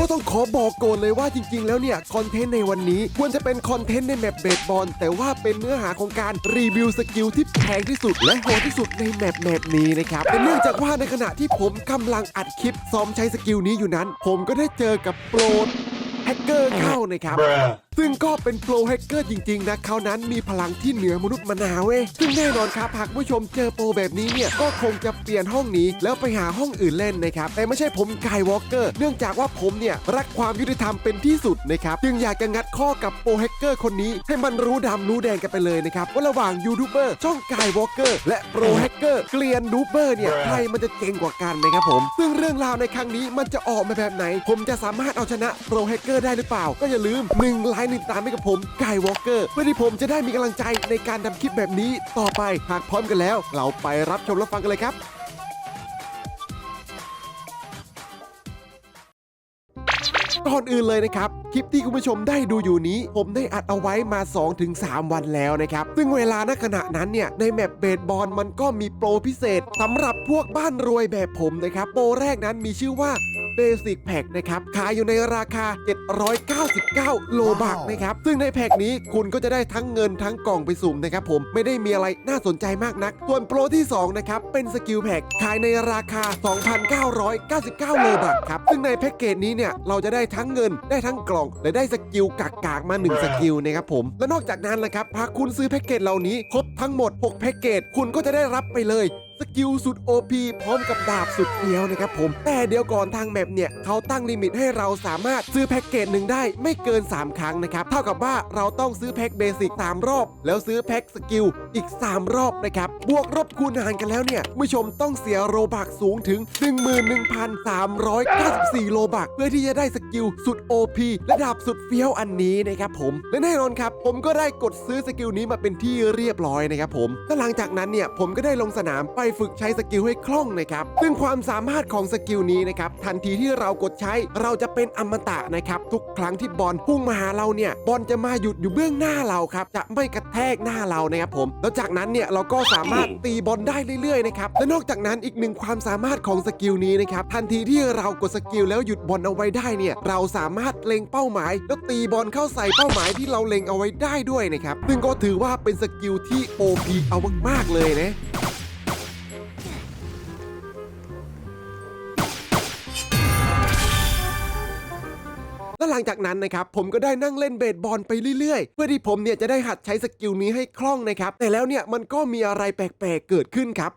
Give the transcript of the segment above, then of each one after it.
ก็ต้องขอบอกก่อนเลยว่าจริง ๆ แล้วเนี่ยคอนเทนต์ในวันนี้ควรจะเป็นคอนเทนต์ในแมปเบสบอลแต่ว่าเป็นเนื้อหาของการรีวิวสกิลที่แพงที่สุด และโหดที่สุดในแมปแมปนี้นะครับแต่เนื่องจากว่าในขณะที่ผมกำลังอัดคลิปซ้อมใช้สกิลนี้อยู่นั้น ผมก็ได้เจอกับโปรดแฮกเกอร์เข้านะครับ ซึ่งก็เป็นโปรแฮกเกอร์จริง ๆ นะเขานั้นมีพลังที่เหนือมนุษย์มนาเว้ยซึ่งแน่นอนครับหากผู้ชมเจอโปรแบบนี้เนี่ยก็คงจะเปลี่ยนห้องนี้ แล้วไปหาห้องอื่นเล่นนะครับแต่ไม่ใช่ผมกายวอล์กเกอร์เนื่องจากว่าผมเนี่ยรักความยุติธรรมเป็นที่สุดนะครับจึงอยากจะงัดข้อกับโปรแฮกเกอร์คนนี้ ให้มันรู้ดำรู้แดงกันไปเลยนะครับว่าระหว่างยูทูบเบอร์ช่องกายวอล์กเกอร์และโปรแฮกเกอร์เกลียนดูเบอร์เนี่ยใครมันจะเจ๋งกว่ากันนะครับผม ซึ่งเรื่องราวในครั้งนี้มันจะออกมาแบบไหน ผมจะสามารถเอาชนะโปรแฮกเกอร์ได้หรือเปล่า ก็อย่าลืม1ไลค์หนึ่งตามให้กับผมกายวอล์กเกอร์เพื่อที่ผมจะได้มีกำลังใจในการทำคลิปแบบนี้ต่อไปหากพร้อมกันแล้ว เราไปรับชมรับฟังกันเลยครับก่อนอื่นเลยนะครับ คลิปที่คุณผู้ชมได้ดูอยู่นี้ ผมได้อัดเอาไว้มา 2-3 วันแล้วนะครับ ซึ่งเวลาณขณะนั้นเนี่ย ในแมปเบสบอลมันก็มีโปรพิเศษสำหรับพวกบ้านรวยแบบผมนะครับ โปรแรกนั้นมีชื่อว่า Basic Pack นะครับขายอยู่ในราคา 799 โลบาทนะครับ ซึ่งในแพ็กนี้คุณก็จะได้ทั้งเงินทั้งกล่องไปสุ่มนะครับผมไม่ได้มีอะไรน่าสนใจมากนัก ส่วนโปรที่ 2 นะครับ เป็นสกิลแพ็กขายในราคา 2,999 โลบาทครับ ซึ่งในแพ็กเกจนี้เนี่ย เราจะได้ทั้งเงินได้ทั้งกล่อง และได้สกิลกากๆมา 1 สกิลนะครับผม และนอกจากนั้นนะครับหากคุณซื้อแพ็กเกจเหล่านี้ครบทั้งหมด 6 แพ็กเกจคุณก็จะได้รับไปเลย สกิลสุด OP พร้อมกับดาบสุดเฟี้ยวนะครับผม แต่เดี๋ยวก่อนทางแมปเนี่ยเขาตั้งลิมิตให้เราสามารถซื้อแพ็กเกจหนึ่งได้ไม่เกิน 3 ครั้งนะครับ เท่ากับว่าเราต้องซื้อแพ็กเบสิก3รอบ แล้วซื้อแพ็กสกิลอีก 3 รอบนะครับ บวกลบคูณหารกันแล้วเนี่ยผู้ชมต้องเสียโรบักสูงถึง 11,394โลบักเพื่อที่จะได้สกิลสุด OP และดาบสุดเฟี้ยวอันนี้นะครับผมและแน่นอนครับ ผมก็ได้กดซื้อสกิลนี้มาเป็นที่เรียบร้อยนะครับผมและหลังจากนั้นเนี่ยผมก็ได้ลงสนามไปฝึกใช้สกิลให้คล่องนะครับ ซึ่งความสามารถของสกิลนี้นะครับ ทันทีที่เรากดใช้เราจะเป็นอมตะนะครับ ทุกครั้งที่บอลพุ่งมาหาเราเนี่ย บอลจะมาหยุดอยู่เบื้องหน้าเราครับ จะไม่กระแทกหน้าเรานะครับผม แล้วจากนั้นเนี่ยเราก็สามารถตีบอลได้เรื่อยๆนะครับ และนอกจากนั้นอีกหนึ่งความสามารถของสกิลนี้นะครับ ทันทีที่เรากดสกิลแล้วหยุดบอลเอาไว้ได้เนี่ย เราสามารถเล็งเป้าหมาย แล้วตีบอลเข้าใส่เป้าหมายที่เราเล็งเอาไว้ได้ด้วยนะครับ ซึ่งก็ถือว่าเป็นสกิลที่ OP เอามากๆเลยนะ และหลังจากนั้นนะครับผมก็ได้นั่งเล่นเบสบอลไปเรื่อยๆ เพื่อที่ผมเนี่ยจะได้หัดใช้สกิลนี้ให้คล่องนะครับแต่แล้วเนี่ยมันก็มีอะไรแปลกๆเกิดขึ้นครับ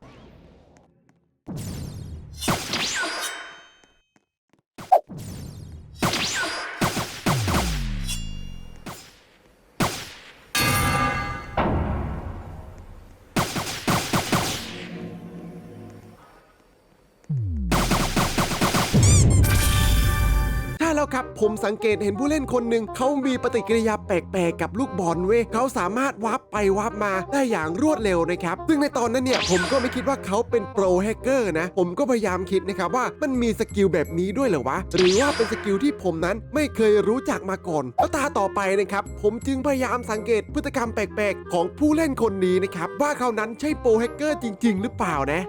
ครับ ผมสังเกตเห็นผู้เล่นคนหนึ่งเขามีปฏิกิริยาแปลกๆกับลูกบอลเว้ยเขาสามารถวับไปวับมาได้อย่างรวดเร็วนะครับ ซึ่งในตอนนั้นเนี่ยผมก็ไม่คิดว่าเขาเป็นโปรแฮกเกอร์นะ ผมก็พยายามคิดนะครับว่ามันมีสกิลแบบนี้ด้วยเหรอวะ หรือว่าเป็นสกิลที่ผมนั้นไม่เคยรู้จักมาก่อนแล้วตาต่อไปนะครับ ผมจึงพยายามสังเกตพฤติกรรมแปลกๆ ของผู้เล่นคนนี้นะครับว่าเขานั้นใช่โปรแฮกเกอร์จริง ๆ หรือเปล่านะ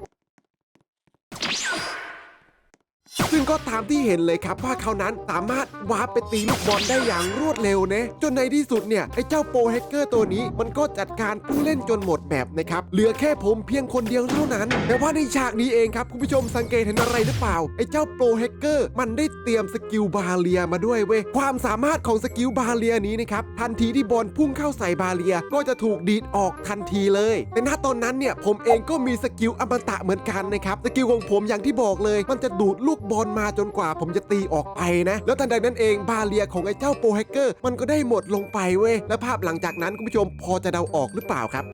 ซึ่งก็ตามที่เห็นเลยครับว่าเขานั้นสามารถวาร์ปไปตีลูกบอลได้อย่างรวดเร็วนะจนในที่สุดเนี่ยไอ้เจ้าโปรแฮกเกอร์ตัวนี้มันก็จัดการผู้เล่นจนหมดแบบนะครับเหลือแค่ผมเพียงคนเดียวเท่านั้น แต่ว่าในฉากนี้เองครับคุณผู้ชมสังเกตเห็นอะไรหรือเปล่าไอ้เจ้าโปรแฮกเกอร์มันได้เตรียมสกิลบาเลียมาด้วยเว้ยความสามารถของสกิลบาเลียนี้นะครับทันทีที่บอลพุ่งเข้าใส่บาเลียก็จะถูกดีดออกทันทีเลย แต่ณตอนนั้นเนี่ยผมเองก็มีสกิลอมตะเหมือนกันนะครับสกิลของผมอย่างที่บอกเลย มันจะดูดลูกบอลมาจนกว่าผมจะตีออกไปนะ แล้วทันใดนั้นเองบาเรียของไอ้เจ้าโปรแฮกเกอร์มันก็ได้หมดลงไปเว้ยและภาพหลังจากนั้นคุณผู้ชมพอจะเดาออกหรือเปล่าครับ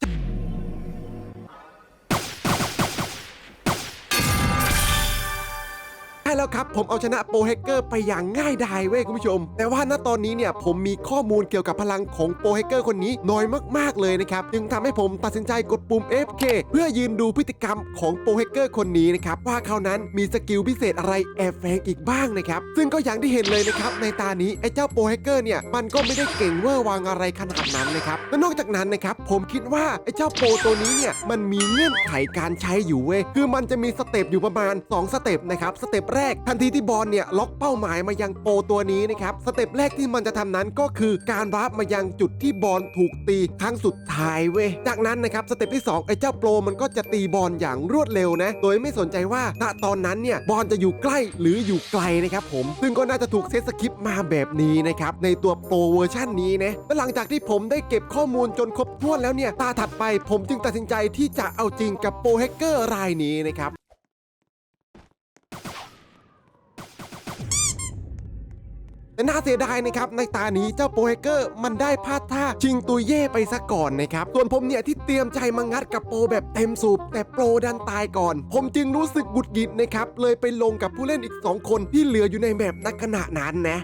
ช่แล้วครับ ผมเอาชนะโปรแฮกเกอร์ไปอย่างง่ายดายเว้ยคุณผู้ชม แต่ว่าณตอนนี้เนี่ยผมมีข้อมูลเกี่ยวกับพลังของโปรแฮกเกอร์คนนี้น้อยมากๆเลยนะครับจึงทำให้ผมตัดสินใจกดปุ่ม FK เพื่อยืนดูพฤติกรรมของโปรแฮกเกอร์คนนี้นะครับว่าเขานั้นมีสกิลพิเศษอะไรแอบแฝงอีกบ้างนะครับซึ่งก็อย่างที่เห็นเลยนะครับในตานี้ไอ้เจ้าโปรแฮกเกอร์เนี่ยมันก็ไม่ได้เก่งเวอร์วางอะไรขนาดนั้นนะครับและนอกจากนั้นนะครับผมคิดว่าไอ้เจ้าโปรตัวนี้เนี่ยมันมีเงื่อนไขการใช้อยู่เว้ยคือมันจะมีสเต็ปอยู่ประมาณ 2 สเต็ปนะครับสเต็ปแรแรก ทันทีที่บอลเนี่ยล็อกเป้าหมายมายังโปรตัวนี้นะครับสเต็ปแรกที่มันจะทำนั้นก็คือการวาร์ปมายังจุดที่บอลถูกตีครั้งสุดท้ายเว้ยจากนั้นนะครับสเต็ปที่สองไอ้เจ้าโปรมันก็จะตีบอลอย่างรวดเร็วนะโดยไม่สนใจว่าณตอนนั้นเนี่ยบอลจะอยู่ใกล้หรืออยู่ไกลนะครับผม ซึ่งก็น่าจะถูกเซตสคริปต์มาแบบนี้นะครับในตัวโปรเวอร์ชั่นนี้นะและหลังจากที่ผมได้เก็บข้อมูลจนครบถ้วนแล้วเนี่ยตาถัดไปผมจึงตัดสินใจที่จะเอาจริงกับโปรแฮกเกอร์รายนี้นะครับ แต่น่าเสียดายนะครับในตานี้เจ้าโปรแฮกเกอร์มันได้พลาดท่าชิงตุยเย่ไปซะก่อนนะครับส่วนผมเนี่ยที่เตรียมใจมางัดกับโปรแบบเต็มสูบ แต่โปรดันตายก่อน ผมจึงรู้สึกบุดหงิดนะครับเลยไปลงกับผู้เล่นอีก 2 คนที่เหลืออยู่ในแมปนักขณะนั้นนะ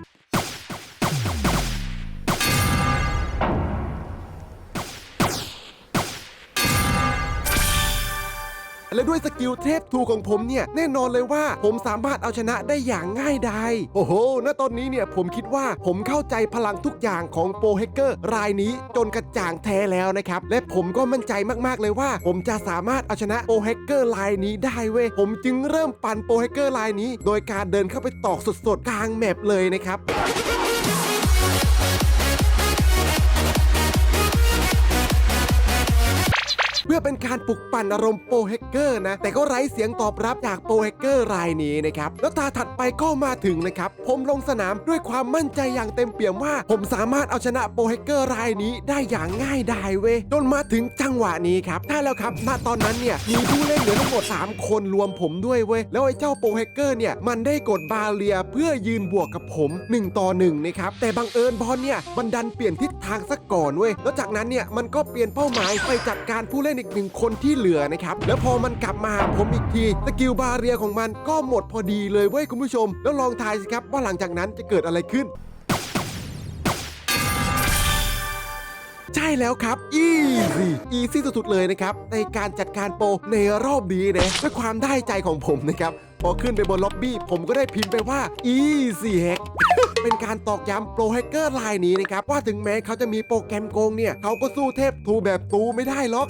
และด้วยสกิลเทพทูของผมเนี่ยแน่นอนเลยว่าผมสามารถเอาชนะได้อย่างง่ายดายโอ้โห ณ ตอนนี้เนี่ยผมคิดว่าผมเข้าใจพลังทุกอย่างของโปรแฮกเกอร์รายนี้จนกระจ่างแท้แล้วนะครับ และผมก็มั่นใจมากๆเลยว่า ผมจะสามารถเอาชนะโปรแฮกเกอร์รายนี้ได้เว้ย ผมจึงเริ่มปั่นโปรแฮกเกอร์รายนี้ โดยการเดินเข้าไปตอกสดๆกลางแมปเลยนะครับ พื่อเป็นการปลุกปั่นอารมณ์โปรแฮกเกอร์นะ แต่ก็ไร้เสียงตอบรับจากโปรแฮกเกอร์รายนี้นะครับ แล้วตาถัดไปก็มาถึงนะครับ ผมลงสนามด้วยความมั่นใจอย่างเต็มเปี่ยมว่า ผมสามารถเอาชนะโปรแฮกเกอร์รายนี้ได้อย่างง่ายดายเว้ยจนมาถึงจังหวะนี้ครับใช่แล้วครับณตอนนั้นเนี่ยมีผู้เล่นเหลือทั้งหมด 3 คนรวมผมด้วยเว้ยแล้วไอ้เจ้าโปรแฮกเกอร์เนี่ยมันได้กดบาเรียเพื่อยืนบวกกับผม 1 ต่อ1นะครับแต่บังเอิญบอลเนี่ยมันดันเปลี่ยนทิศทางซะก่อนเว้ยแล้วจากนั้นเนี่ยมันก็เปลี่ยนเป้าหมายไปจัดการผู้เล่นอีกหนึ่งคนที่เหลือนะครับ แล้วพอมันกลับมาหาผมอีกทีสกิลบาเรียของมันก็หมดพอดีเลยเว้ยคุณผู้ชม แล้วลองทายสิครับว่าหลังจากนั้นจะเกิดอะไรขึ้นใช่แล้วครับ อีซี่อีซี่สุดๆเลยนะครับ ในการจัดการโปรในรอบนี้นะด้วยความได้ใจของผมนะครับ พอขึ้นไปบนล็อบบี้ ผมก็ได้พิมพ์ไปว่า Easy Hack เป็นการตอกย้ำโปรแฮกเกอร์รายนี้นะครับ ว่าถึงแม้เขาจะมีโปรแกรมโกงเนี่ย เขาก็สู้เทพทูแบบตูไม่ได้หรอก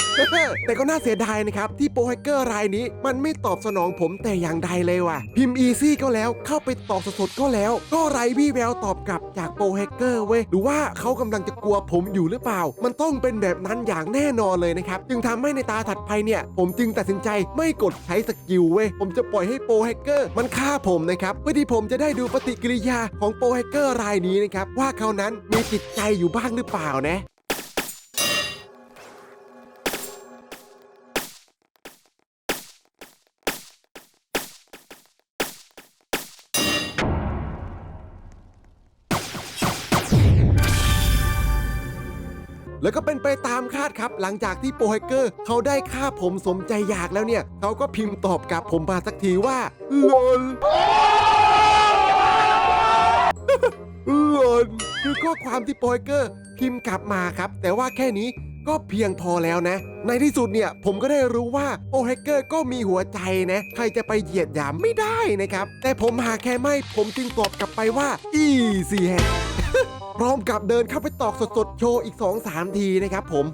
แต่ก็น่าเสียดายนะครับ ที่โปรแฮกเกอร์รายนี้ มันไม่ตอบสนองผมแต่อย่างใดเลยว่ะ พิมพ์ Easy ก็แล้วเข้าไปตอบสดๆก็แล้ว ก็ไรวี่แววตอบกลับจากโปรแฮกเกอร์เว้ยหรือว่าเขากำลังจะกลัวผมอยู่หรือเปล่า มันต้องเป็นแบบนั้นอย่างแน่นอนเลยนะครับจึงทำให้ในตาถัดไปเนี่ย ผมจึงตัดสินใจไม่กดใช้สกิลเว้ยผมจะปล่อยให้โปรแฮกเกอร์มันฆ่าผมนะครับเพื่อที่ผมจะได้ดูปฏิกิริยาของโปรแฮกเกอร์รายนี้นะครับว่าเขานั้นมีจิตใจอยู่บ้างหรือเปล่านะ แล้วก็เป็นไปตามคาดครับ หลังจากที่โปรแฮกเกอร์เขาได้ฆ่าผมสมใจอยากแล้วเนี่ย เขาก็พิมพ์ตอบกลับผมมาสักทีว่าลนลนคือข้อความที่โปรแฮกเกอร์พิมพ์กลับมาครับ แต่ว่าแค่นี้ ก็เพียงพอแล้วนะ ในที่สุดเนี่ยผมก็ได้รู้ว่าโปรแฮกเกอร์ก็มีหัวใจนะ ใครจะไปเหยียดหยามไม่ได้นะครับ แต่ผมหาแค่ไม่ผมจึงตอบกลับไปว่าอีซี่แฮกพร้อมกับเดินเข้าไปตอกสดๆโชว์อีก 2-3 ทีนะครับผม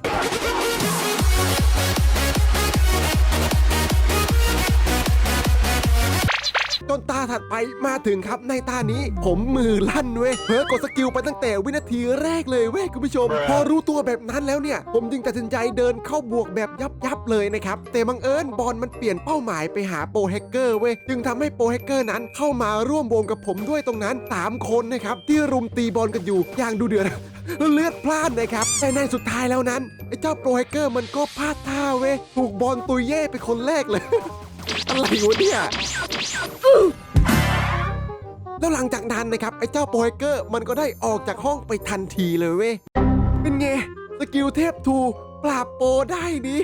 จนตาถัดไปมาถึงครับในตานี้ผมมือลั่นเว้ยเผลอกดสกิลไปตั้งแต่วินาทีแรกเลยเว้ยคุณผู้ชม พอรู้ตัวแบบนั้นแล้วเนี่ย ผมจึงตัดสินใจเดินเข้าบวกแบบยับยับๆเลยนะครับ แต่บังเอิญบอลมันเปลี่ยนเป้าหมายไปหาโปรแฮกเกอร์เว้ยจึงทำให้โปรแฮกเกอร์นั้นเข้ามาร่วมวงกับผมด้วยตรงนั้น 3 คนนะครับที่รุมตีบอลกันอยู่อย่างดูเดือดเลือดพล่านนะครับแต่ในสุดท้ายแล้วนั้นไอ้เจ้าโปรแฮกเกอร์มันก็พลาดท่าเว้ยถูกบอลตุยเย่ไปคนแรกเลย อะไรวะเนี่ยแล้วหลังจากนั้นนะครับ ไอ้เจ้าโปรแฮกเกอร์มันก็ได้ออกจากห้องไปทันทีเลยเว้ย เป็นไง สกิลเทพทูปราบโปรได้ดิ